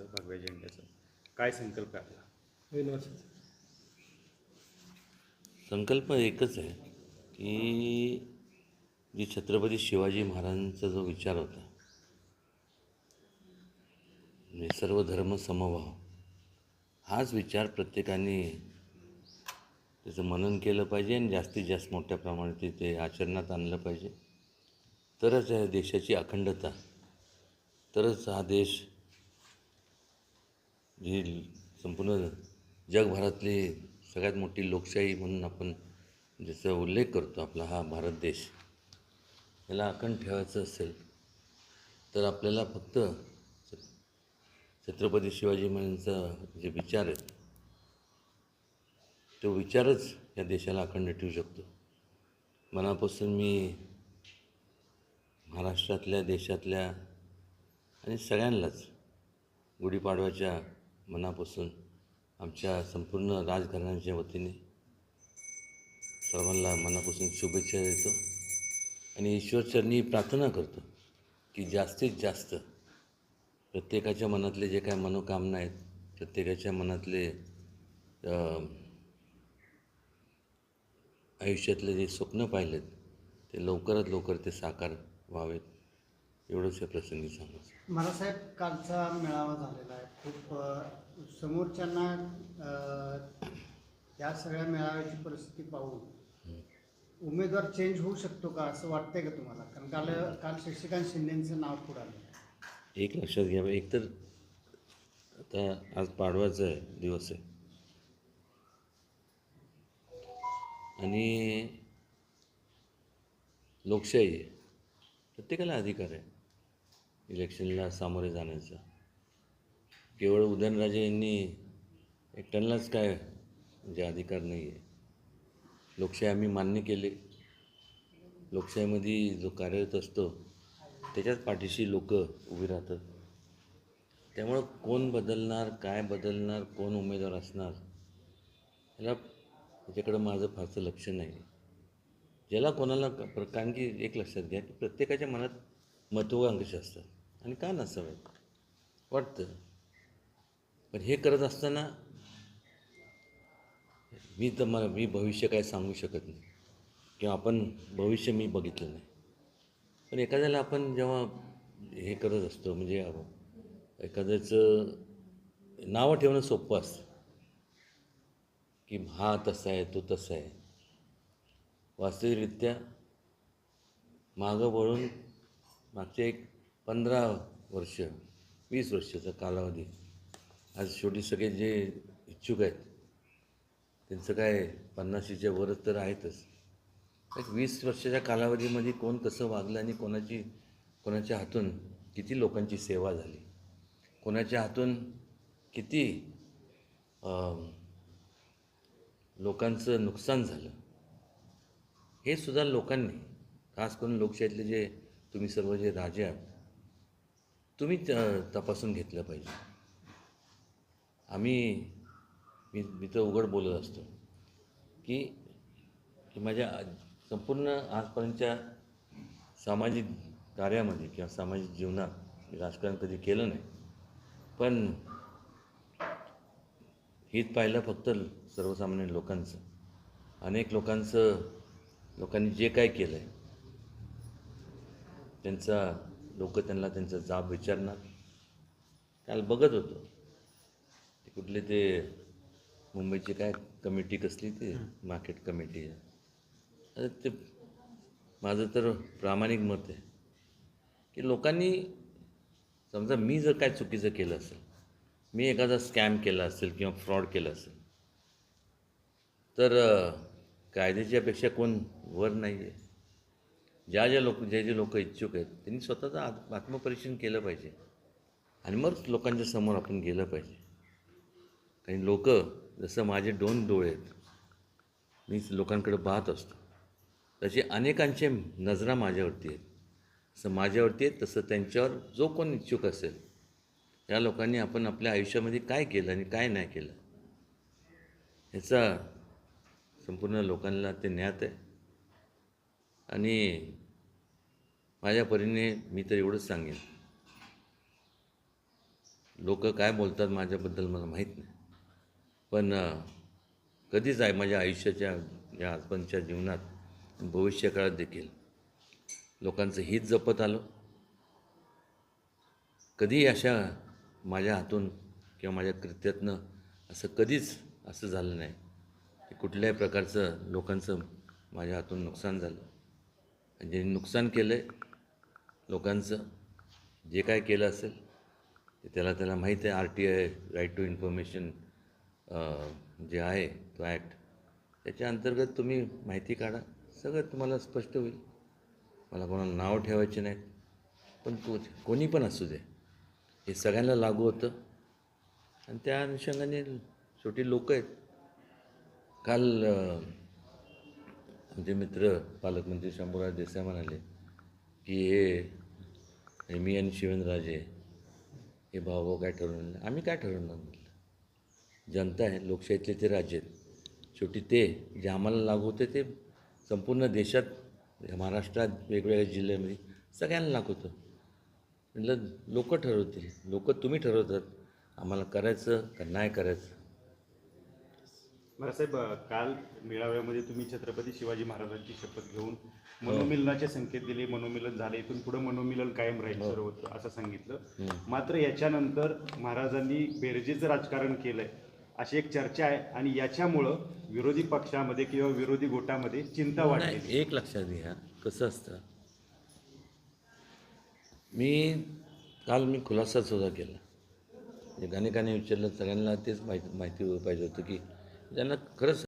शिवसेनेचं भगव्या झेंड्याचं. काय संकल्प आहे आपला? संकल्प एकच आहे की जी छत्रपती शिवाजी महाराजांचा जो विचार होता म्हणजे सर्व धर्म समभाव हाच विचार प्रत्येकाने त्याचं मनन केलं पाहिजे आणि जास्तीत जास्त मोठ्या प्रमाणात ते- ते आचरणात आणलं पाहिजे. तरच या देशाची अखंडता तरच हा देश जी संपूर्ण जगभरातली सगळ्यात मोठी लोकशाही म्हणून आपण ज्याचा उल्लेख करतो आपला हा भारत देश याला अखंड ठेवायचं असेल तर आपल्याला फक्त छत्रपती शिवाजी महाराजांचा जे विचार आहेत तो विचारच या देशाला अखंड ठेवू शकतो. मनापासून मी महाराष्ट्रातल्या देशातल्या आणि सगळ्यांनाच गुढीपाडव्याच्या मनापासून आमच्या संपूर्ण राजघराण्याच्या वतीने सर्वांना मनापासून शुभेच्छा देतो. आणि ईश्वरचरणी प्रार्थना करतो की जास्तीत जास्त प्रत्येकाच्या मनातले जे काय मनोकामना आहेत प्रत्येकाच्या मनातले आयुष्यातले जे स्वप्न पाहिलेत ते लवकरात लवकर ते साकार व्हावेत. एवढंच या प्रसंगी सांगायचं मरासाहेब कालचा मेळावा झालेला आहे. खूप अ, समोरच्यांना अ, या सगळ्या मेळाव्याची परिस्थिती पाहून उमेदवार चेंज होऊ शकतो का असं वाटतंय का तुम्हाला? कारण काल काल शशिकांत शिंदेचं नाव पुढं आलं. एक लक्षात घ्या एक तर आता आज पाडवाचा आहे दिवस आहे. आणि लोकशाही आहे. प्रत्येकाला अधिकार आहे. इलेक्शनला सामोरे जाण्याचा. केवळ उदयनराजे यांनी एकट्यांनाच काय म्हणजे अधिकार नाही आहे लोकशाही आम्ही मान्य केले. लोकशाहीमध्ये जो कार्यरत असतो त्याच्याच पाठीशी लोक उभी राहतात. त्यामुळं कोण बदलणार काय बदलणार कोण उमेदवार असणार ह्याला त्याच्याकडं माझं फारसं लक्ष नाही. ज्याला कोणाला प्र- कारण की एक लक्षात घ्या की प्रत्येकाच्या मनात महत्त्वाकांक्षी असतात. आणि का नसावेत वाटतं. पण हे करत असताना मी तर मला मी भविष्य काय सांगू शकत नाही. किंवा आपण भविष्य मी बघितलं नाही. पण एखाद्याला आपण जेव्हा हे करत असतो म्हणजे एखाद्याचं नावं ठेवणं सोपं असतं. की हा तसा आहे तो तसा आहे. वास्तविकरित्या मागं वळून मागचे एक पंधरा वर्ष वीस वर्षाचा कालावधी. आज शेवटी सगळे जे इच्छुक आहेत त्यांचं काय पन्नाशीच्या वरच तर आहेतच. एक वीस वर्षाच्या कालावधीमध्ये कोण कसं वागलं आणि कोणाची कोणाच्या हातून किती लोकांची सेवा झाली? कोणाच्या हातून किती लोकांचं नुकसान झालं? हे सुद्धा लोकांनी खास करून लोकशाहीतले जे तुम्ही सर्व जे राजे आहात तुम्ही त- तपासून घेतलं पाहिजे. आम्ही मी मी तर उघड बोलत असतो की की माझ्या संपूर्ण आजपर्यंतच्या सामाजिक कार्यामध्ये किंवा सामाजिक जीवनात राजकारण कधी केलं नाही. पण हित पाहिलं फक्त सर्वसामान्य लोकांचं. अनेक लोकांचं लोकांनी जे काय केलं आहे त्यांचा लोक त्यांना त्यांचा जाब विचारणार. काल बघत होतो. ते कुठले ते मुंबईची काय कमिटी कसली ते? Market committee. आता ते माझं तर प्रामाणिक मत आहे. की लोकांनी समजा मी जर काय चुकीचं केलं असेल मी एखादा स्कॅम केला असेल किंवा फ्रॉड केला असेल तर कायद्याची अपेक्षा कोण वर नाही आहे ज्या ज्या लोक जे जे लोक इच्छुक आहेत त्यांनी स्वतःचं आत आत्मपरीक्षण केलं पाहिजे. आणि मग लोकांच्या समोर आपण गेलं पाहिजे. काही लोक जसं माझे दोन डोळे आहेत मी लोकांकडे पाहत असतो. तसे अनेकांचे नजरा माझ्यावरती आहेत. जसं माझ्यावरती आहेत तसं त्यांच्यावर जो कोण इच्छुक असेल या लोकांनी आपण आपल्या आयुष्यामध्ये काय केलं आणि काय नाही केलं. ह्याचा संपूर्ण लोकांना ते ज्ञात आहे. आणि माझ्या परीने मी तर एवढंच सांगेन. लोक काय बोलतात माझ्याबद्दल मला माहीत नाही. पण कधीच आहे माझ्या आयुष्याच्या या आजपर्यंतच्या जीवनात भविष्यकाळात देखील लोकांचं हित जपत आलो. कधी अशा माझ्या हातून किंवा माझ्या कृत्यातनं असं कधीच असं झालं नाही की कुठल्याही प्रकारचं लोकांचं माझ्या हातून नुकसान झालं. आणि ज्यांनी नुकसान केलं आहे लोकांचं जे काय केलं असेल ते त्याला त्याला माहीत आहे. R T I right to information जे आहे तो ॲक्ट त्याच्या अंतर्गत तुम्ही माहिती काढा. सगळं तुम्हाला स्पष्ट होईल. मला कोणाला नाव ठेवायचे नाहीत. पण तो कोणी पण असू दे. हे सगळ्यांना लागू होतं. आणि त्या अनुषंगाने छोटी लोक आहेत. काल आमचे मित्र पालकमंत्री शंभूराज देसाई म्हणाले की हे आणि मी आणि शिवेंद्रराजे हे भाऊ काय ठरवून आम्ही काय ठरवणार म्हटलं जनता आहे लोकशाहीतले ते राज्य आहेत. शेवटी ते जे आम्हाला लागू होते ते संपूर्ण देशात महाराष्ट्रात वेगवेगळ्या जिल्ह्यामध्ये सगळ्यांना लागू होतं. म्हटलं लोक ठरवतील. लोक तुम्ही ठरवतात. आम्हाला करायचं का नाही करायचं? साहेब काल मेळाव्यामध्ये तुम्ही छत्रपती शिवाजी महाराजांची शपथ घेऊन मनोमिलनाचे संकेत दिले. मनोमिलन झाले. इथून पुढे मनोमिलन कायम राहील सर्व होतं असं सांगितलं. मात्र याच्यानंतर महाराजांनी बेरजेचं राजकारण केलंय अशी एक चर्चा आहे. आणि याच्यामुळं विरोधी पक्षामध्ये किंवा विरोधी गोटामध्ये चिंता नाही एक लक्षात घ्या. कसं असतं? मी काल मी खुलासा सुद्धा केला. अनेकांनी विचारलं सगळ्यांना तेच माहिती माहिती पाहिजे होतं की ज्यांना खरंच